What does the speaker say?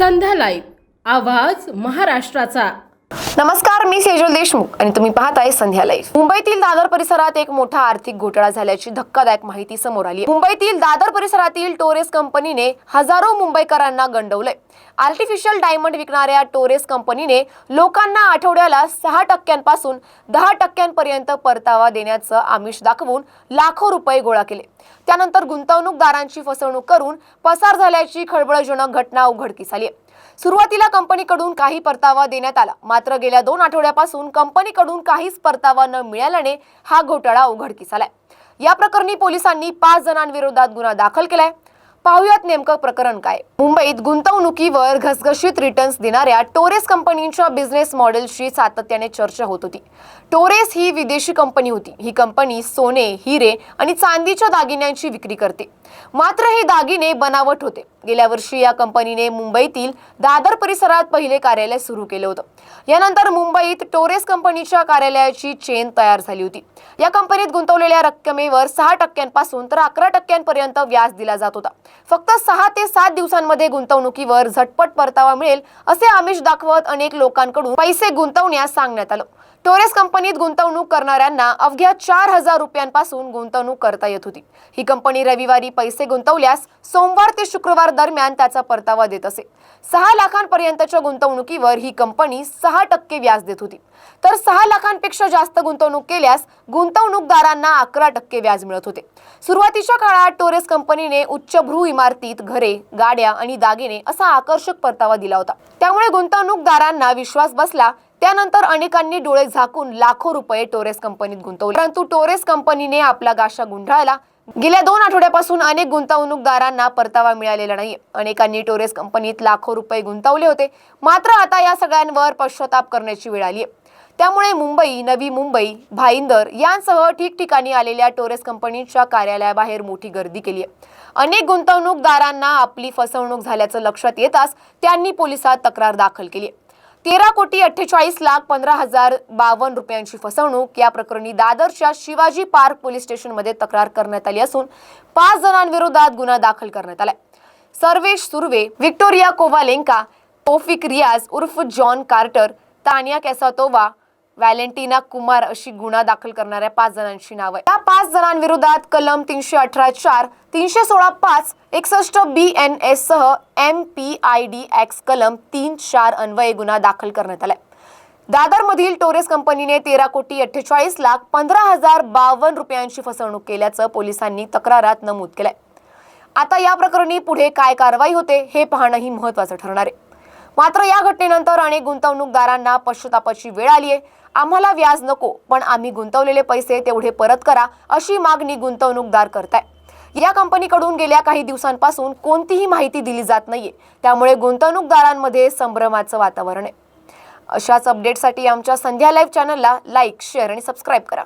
Live आवाज महाराष्ट्राचा. नमस्कार मी सेजल देशमुख आणि तुम्ही पाहताय संध्या लाईव्ह. मुंबईतील दादर परिसरात एक मोठा आर्थिक घोटाळा झाल्याची धक्कादायक माहिती समोर आली मुंबईतील दादर परिसरातील टोरेस कंपनीने हजारो मुंबईकरांना गंडवलंय. आर्टिफिशियल डायमंड विकणाऱ्या टोरेस कंपनीने लोकांना आठवड्याला सहा टक्क्यांपासून दहा टक्क्यांपर्यंत परतावा देण्याचं आमिष दाखवून लाखो रुपये गोळा केले. त्यानंतर गुंतवणूकदारांची फसवणूक करून पसार झाल्याची खळबळजनक घटना उघडकीस आली सुरुवातीला कंपनीकडून काही परतावा देण्यात आला. मात्र गेल्या दोन आठवड्यापासून कंपनीकडून काहीच परतावा न मिळाल्याने हा घोटाळा उघडकीस आलाय. या प्रकरणी पोलिसांनी पाच जणांविरोधात गुन्हा दाखल केलाय. पाहुयात नेमकं प्रकरण काय. मुंबईत गुंतवणुकीवर घसघशीत रिटर्न्स देणाऱ्या टोरेस कंपनीच्या बिझनेस मॉडेलशी सातत्याने चर्चा होत होती. टोरेस ही विदेशी कंपनी होती. ही कंपनी सोने हिरे आणि चांदीच्या दागिन्यांची विक्री करते. मात्र हे दागिने बनावट होते. गेल्या वर्षी या कंपनीने मुंबईतील दादर परिसरात पहिले कार्यालय सुरू केलं होतं. यानंतर मुंबईत टोरेस कंपनीच्या कार्यालयाची चेन तयार झाली होती. या कंपनीत गुंतवलेल्या रक्कमेवर सहा टक्क्यांपासून तर अकरा टक्क्यांपर्यंत व्याज दिला जात होता. फक्त सहा ते सात दिवसांमध्ये गुंतवणुकीवर झटपट परतावा मिळेल असे आमिष दाखवत अनेक लोकांकडून पैसे गुंतवण्यास सांगण्यात आलं. टोरेस कंपनीत गुंतवणूक करणाऱ्यांना अवघ्या चार हजार रुपयांपासून गुंतवणूक करता येत होती. ही कंपनी रविवारी पैसे गुंतवल्यास सोमवार ते शुक्रवार दरम्यान त्याचा परतावा देत असे. सहा लाखांपर्यंतच्या गुंतवणुकीवर ही कंपनी सहा टक्के व्याज देत होती. तर सहा लाखांपेक्षा जास्त गुंतवणूक केल्यास गुंतवणूकदारांना अकरा टक्के व्याज मिळत होते. सुरुवातीच्या काळात टोरेस कंपनीने उच्चभ्रू इमारतीत घरे गाड्या आणि दागिने असा आकर्षक परतावा दिला होता. त्यामुळे गुंतवणूकदारांना विश्वास बसला त्यानंतर अनेकांनी डोळे झाकून लाखो रुपये टोरेस कंपनीत गुंतवले. परंतु टोरेस कंपनीने आपला गाशा गुंढाळला गेल्या दोन आठवड्यापासून अनेक गुंतवणूकदारांना परतावा मिळालेला नाही. अनेकांनी टोरेस कंपनीत लाखो रुपये गुंतवले होते. मात्र आता या सगळ्यांवर पश्चाताप करण्याची वेळ आली आहे त्यामुळे मुंबई नवी मुंबई भाईंदर यांसह ठिकठिकाणी आलेल्या टोरेस कंपनीच्या कार्यालयाबाहेर मोठी गर्दी केली आहे अनेक गुंतवणूकदारांना आपली फसवणूक झाल्याचं लक्षात येताच त्यांनी पोलिसात तक्रार दाखल केली तेरा कोटी अठ्ठेचाळीस लाख पंधरा हजार बावन्न रुपयांची फसवणूक. या प्रकरणी दादरच्या शिवाजी पार्क पोलीस स्टेशनमध्ये तक्रार करण्यात आली असून पाच जणांविरोधात गुन्हा दाखल करण्यात आलाय. सर्वेश सुर्वे विक्टोरिया कोवालेंका तोफिक रियाज उर्फ John Carter Tania Kasatova Valentina Kumar अशी गुन्हा दाखल करणाऱ्या पाच जणांची नाव आहे या पाच जणांविरोधात कलम तीनशे अठरा चार तीनशे सोळा पाच एकसष्ट बी एन एस सह M P I D act कलम तीन चार अन्वये गुन्हा दाखल करण्यात आलाय. दादरमधील टोरेस कंपनीने तेरा कोटी अठ्ठेचाळीस लाख पंधरा हजार बावन्न रुपयांची फसवणूक केल्याचं पोलिसांनी तक्रारात नमूद केलंय. आता या प्रकरणी पुढे काय कारवाई होते हे पाहणंही महत्वाचं ठरणार आहे. मात्र या घटनेनंतर अनेक गुंतवणूकदारांना पश्चातापाची वेळ आली आहे. आम्हाला व्याज नको पण आम्ही गुंतवलेले पैसे तेवढे परत करा अशी मागणी गुंतवणूकदार करताय. या कंपनीकडून गेल्या काही दिवसांपासून कोणतीही माहिती दिली जात नाहीये. त्यामुळे गुंतवणूकदारांमध्ये संभ्रमाचं वातावरण आहे. अशाच अपडेटसाठी आमच्या संध्या लाईव्ह चॅनलला लाईक शेअर आणि सबस्क्राईब करा.